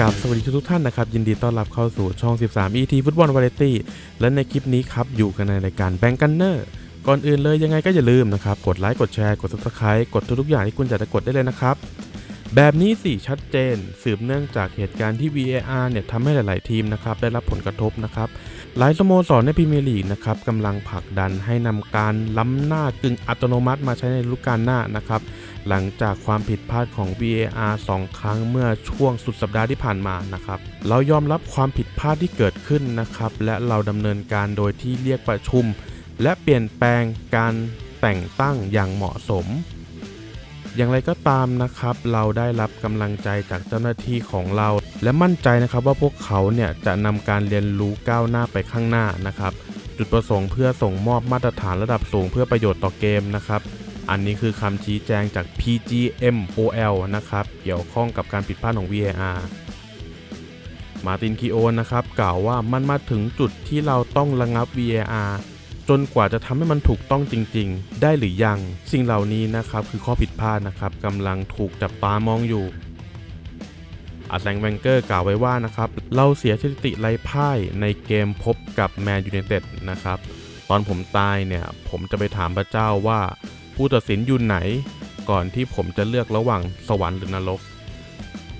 กับสวัสดีทุกท่านนะครับ ยินดีต้อนรับเข้าสู่ช่อง 13 ET ฟุตบอลวาไรตี้และในคลิปนี้ครับ อยู่กันในรายการแบงกันเนอร์ก่อนอื่นเลยยังไงก็อย่าลืมนะครับ กดไลค์กดแชร์กด subscribe กดทุกๆอย่างที่คุณอยากจะกดได้เลยนะครับ แบบนี้สิชัดเจน สืบเนื่องจากเหตุการณ์ที่ VAR เนี่ยทำให้หลาย ๆ ทีมนะครับได้รับผลกระทบนะครับ หลายสโมสรในพรีเมียร์ลีกนะครับกำลังผลักดันให้นำการล้ำหน้ากึ่งอัตโนมัติมาใช้ในฤดูกาลหน้านะครับ หลังจากความผิดพลาดของ VAR 2 ครั้งเมื่อช่วงสุดสัปดาห์ที่ผ่านมานะครับ เรายอมรับความผิดพลาดที่เกิดขึ้นนะครับ และเราดำเนินการโดยที่เรียกประชุม และเปลี่ยนแปลงการแต่งตั้งอย่างเหมาะสม อย่างไรก็ตามนะครับ เราได้รับกำลังใจจากเจ้าหน้าที่ของเรา และมั่นใจนะครับว่าพวกเขาเนี่ยจะนำการเรียนรู้ก้าวหน้าไปข้างหน้านะครับ จุดประสงค์เพื่อส่งมอบมาตรฐานระดับสูงเพื่อประโยชน์ต่อเกมนะครับ อันนี้คือคำชี้แจงจาก PGMOL นะครับ เกี่ยวข้องกับการผิดพลาดของ VAR มาตินคิโอนนะครับกล่าวว่ามันมาถึงจุดที่เราต้องระงับ VAR จนกว่าจะทำให้มันถูกต้องจริง ๆ ได้หรือยัง สิ่งเหล่านี้นะครับคือข้อผิดพลาดนะครับกำลังถูกจับตามองอยู่อาแซงแวงเกอร์กล่าวไว้ว่านะครับเราเสียสถิติไร้พ่ายในเกมพบกับแมนยูไนเต็ดนะครับตอนผมตายเนี่ยผมจะไปถามพระเจ้าว่า ผู้ตัดสินอยู่ไหน ก่อนที่ผมจะเลือกระหว่างสวรรค์หรือนรก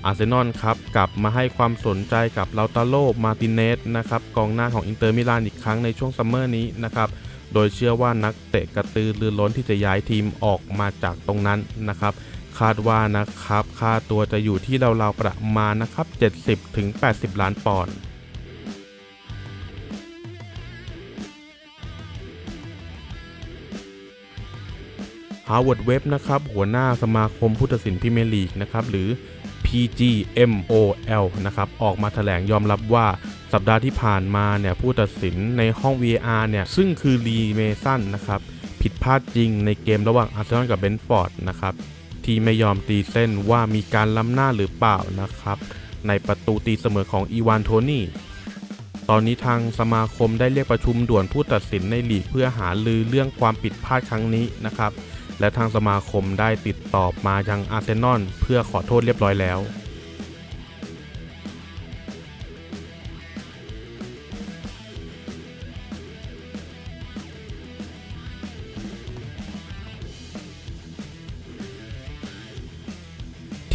อาร์เซนอลครับกลับมาให้ความสนใจกับลาตาโลมาติเนสนะครับกองหน้าของอินเตอร์มิลานอีกครั้งในช่วงซัมเมอร์นี้นะครับโดยเชื่อว่านักเตะกระตือรือร้นที่จะย้ายทีมออกมาจากตรงนั้นนะครับคาดว่านะครับค่าตัวจะอยู่ที่ราวๆประมาณนะครับ70ถึง80 ล้านปอนด์ฮาวเวิร์ดเว็บนะครับหัวหน้าสมาคมผู้ตัดสินพรีเมร์ลีกนะครับหรือ PGMOL นะครับออกมาแถลงยอมรับว่าสัปดาห์ที่ผ่านมาเนี่ยผู้ตัดสินในห้อง VAR เนี่ยซึ่งคือรีเมสันนะครับผิดพลาดจริงในเกมระหว่างอาร์เซนอลกับเบนฟอร์ดนะครับที่ไม่ยอมตีเส้นว่ามีการล้ำหน้าหรือเปล่านะครับในประตูตีเสมอของอีวานโทนี่ตอนนี้ทางสมาคมได้เรียกประชุมด่วนผู้ตัดสินในลีกเพื่อหาลือเรื่องความผิดพลาดครั้งนี้นะครับ และทางสมาคมได้ติดต่อมายังอาร์เซนอลเพื่อขอโทษเรียบร้อยแล้ว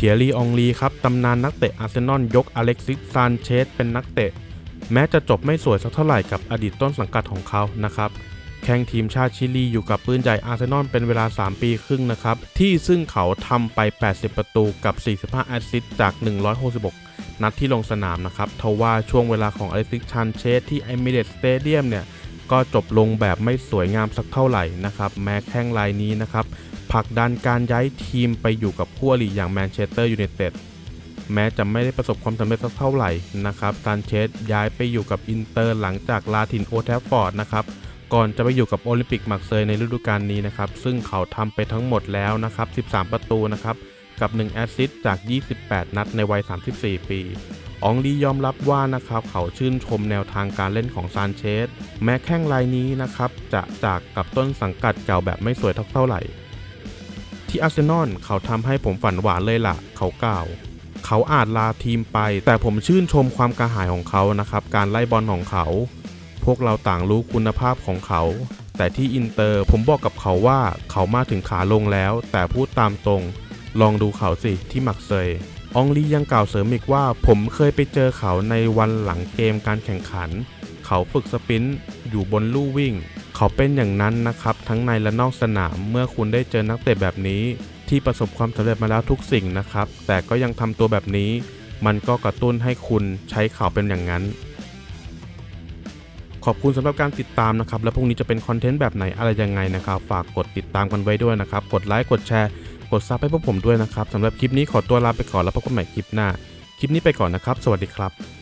เทียรีอองลีครับ ตำนานนักเตะอาร์เซนอลยกอเล็กซิสซานเชสเป็นนักเตะ แม้จะจบไม่สวยสักเท่าไหร่กับอดีตต้นสังกัดของเขานะครับ ข่งทีมชาติชิลีอยู่กับปืนใหญ่อาร์เซนอลเป็นเวลา 3 ปีครึ่งนะครับ ที่ซึ่งเขาทำไป 80 ประตูกับ 45 แอสซิสต์จาก 166 นัดที่ลงสนามนะครับทว่าช่วงเวลาของอเล็กซิสชันเชสที่เอมิเรตสเตเดียมเนี่ย ก็จบลงแบบไม่สวยงามสักเท่าไหร่นะครับ แม้แข้งรายนี้นะครับผลักดันการย้ายทีมไปอยู่กับคู่อริอย่างแมนเชสเตอร์ยูไนเต็ดแม้จะไม่ได้ประสบความสำเร็จสักเท่าไหร่นะครับซานเชสย้ายไปอยู่กับอินเตอร์หลังจากลาถิ่นโอแทฟฟอร์ดนะครับ ก่อนจะไปอยู่กับโอลิมปิกมักเซยในฤดูกาลนี้นะครับ ซึ่งเขาทำไปทั้งหมดแล้วนะครับ 13 ประตูนะครับ กับ 1 แอสซิสต์จาก 28 นัดในวัย 34 ปีอองลียอมรับว่านะครับเขาชื่นชมแนวทางการเล่นของซานเชส แม้แข้งรายนี้นะครับจะจากกับต้นสังกัดเก่าแบบไม่สวยเท่าไหร่ ที่อาร์เซนอลเขาทำให้ผมฝันหวานเลยล่ะ เขากล่าว เขาอาจลาทีมไป แต่ผมชื่นชมความกระหายของเขานะครับ การไล่บอลของเขา วกเราต่างรู้คุณภาพของเขา แต่ที่อินเตอร์ผมบอกกับเขาว่าเขามาถึงขาลงแล้ว แต่พูดตามตรง ลองดูเขาสิที่มักเซยอองลียังกล่าวเสริมอีกว่า ผมเคยไปเจอเขาในวันหลังเกมการแข่งขัน เขาฝึกสปรินต์อยู่บนลู่วิ่ง เขาเป็นอย่างนั้นนะครับ ทั้งในและนอกสนามเมื่อคุณได้เจอนักเตะแบบนี้ ที่ประสบความสำเร็จมาแล้วทุกสิ่งนะครับ แต่ก็ยังทำตัวแบบนี้ มันก็กระตุ้นให้คุณใช้เขาเป็นอย่างนั้น ขอบคุณสำหรับการติดตามนะครับ และพรุ่งนี้จะเป็นคอนเทนต์แบบไหนอะไรยังไงนะครับ ฝากกดติดตามกันไว้ด้วยนะครับ กดไลค์กดแชร์กดซับให้พวกผมด้วยนะครับสำหรับคลิปนี้ขอตัวลาไปก่อนแล้วพบกันใหม่คลิปหน้า คลิปนี้ไปก่อนนะครับ สวัสดีครับ